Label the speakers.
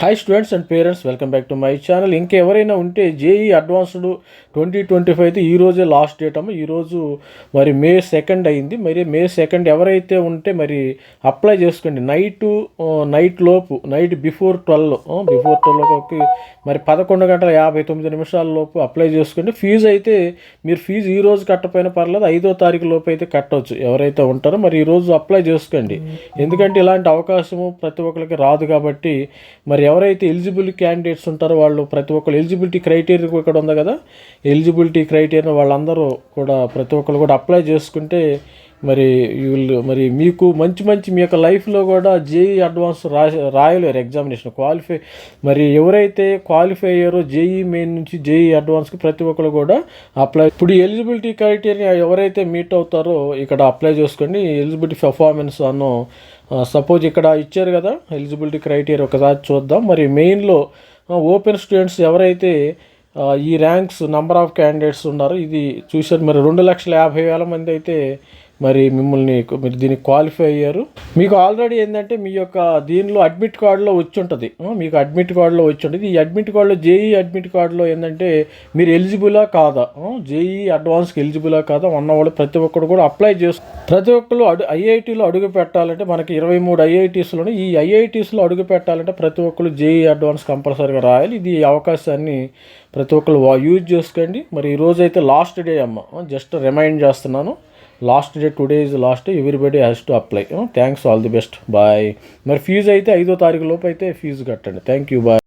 Speaker 1: Hi students and parents welcome back to my channel ఇంకెవరైనా ఉంటే JE advanced twenty twenty five అయితే ఈరోజే last date అమ్మ. ఈరోజు మరి మే సెకండ్ అయింది. మరి మే సెకండ్ ఎవరైతే ఉంటే మరి అప్లై చేసుకోండి. నైట్ నైట్ లోపు నైట్ బిఫోర్ ట్వెల్వ్ బిఫోర్ ట్వెల్వ్కి మరి పదకొండు గంటల యాభై తొమ్మిది నిమిషాల లోపు అప్లై చేసుకోండి. ఫీజు అయితే మీరు ఫీజు ఈ రోజు కట్టపోయినా పర్లేదు ఐదో తారీఖు లోపు అయితే కట్టవచ్చు ఎవరైతే ఉంటారో మరి ఈ రోజు అప్లై చేసుకోండి. ఎందుకంటే ఇలాంటి అవకాశము ప్రతి ఒక్కరికి రాదు కాబట్టి మరి ఎవరైతే ఎలిజిబుల్ క్యాండిడేట్స్ ఉంటారో వాళ్ళు ప్రతి ఒక్కరు ఎలిజిబిలిటీ క్రైటీరియా ఇక్కడ ఉంది కదా. ఎలిజిబిలిటీ క్రైటీరియా వాళ్ళందరూ కూడా ప్రతి ఒక్కరు కూడా అప్లై చేసుకుంటే మరి వీళ్ళు మరి మీకు మంచి మంచి మీ యొక్క లైఫ్లో కూడా జేఈ అడ్వాన్స్ రా రాయలేరు ఎగ్జామినేషన్ క్వాలిఫై మరి ఎవరైతే క్వాలిఫై అయ్యారో జేఈ మెయిన్ నుంచి జేఈ అడ్వాన్స్కి ప్రతి ఒక్కరు కూడా అప్లై ఇప్పుడు ఎలిజిబిలిటీ క్రైటీరియా ఎవరైతే మీట్ అవుతారో ఇక్కడ అప్లై చేసుకోండి. ఎలిజిబిలిటీ పెర్ఫార్మెన్స్ అన్నో సపోజ్ ఇక్కడ ఇచ్చారు కదా ఎలిజిబిలిటీ క్రైటీరియా ఒకసారి చూద్దాం. మరి మెయిన్లో ఓపెన్ స్టూడెంట్స్ ఎవరైతే ఈ ర్యాంక్స్ నంబర్ ఆఫ్ క్యాండిడేట్స్ ఉన్నారో ఇది చూశారు. మరి రెండు లక్షల యాభై వేల మంది అయితే మరి మిమ్మల్ని మీరు దీనికి క్వాలిఫై అయ్యారు. మీకు ఆల్రెడీ ఏంటంటే మీ యొక్క దీనిలో అడ్మిట్ కార్డులో వచ్చి ఉంటుంది. మీకు అడ్మిట్ కార్డులో వచ్చి ఉంటుంది. ఈ అడ్మిట్ కార్డులో జేఈ అడ్మిట్ కార్డులో ఏంటంటే మీరు ఎలిజిబులా కాదా? జేఈ అడ్వాన్స్కి ఎలిజిబులా కాదా? ఉన్నవాళ్ళు ప్రతి ఒక్కరు కూడా అప్లై చేసు ప్రతి ఒక్కరు అడు ఐఐటీలో అడుగు పెట్టాలంటే మనకి ఇరవై మూడు ఐఐటీస్లోనే ఈ ఐఐటీస్లో అడుగు పెట్టాలంటే ప్రతి ఒక్కరు జేఈ అడ్వాన్స్ కంపల్సరీగా రాయాలి. ఇది అవకాశాన్ని ప్రతి ఒక్కరు వా- యూజ్ చేసుకోండి. మరి ఈరోజు అయితే లాస్ట్ డే అమ్మ. జస్ట్ రిమైండ్ చేస్తున్నాను. Last day today is last everybody has to apply thanks all the best bye మరి ఫీజు అయితే ఐదో తారీఖు లోపు అయితే ఫీజు కట్టండి. Thank you bye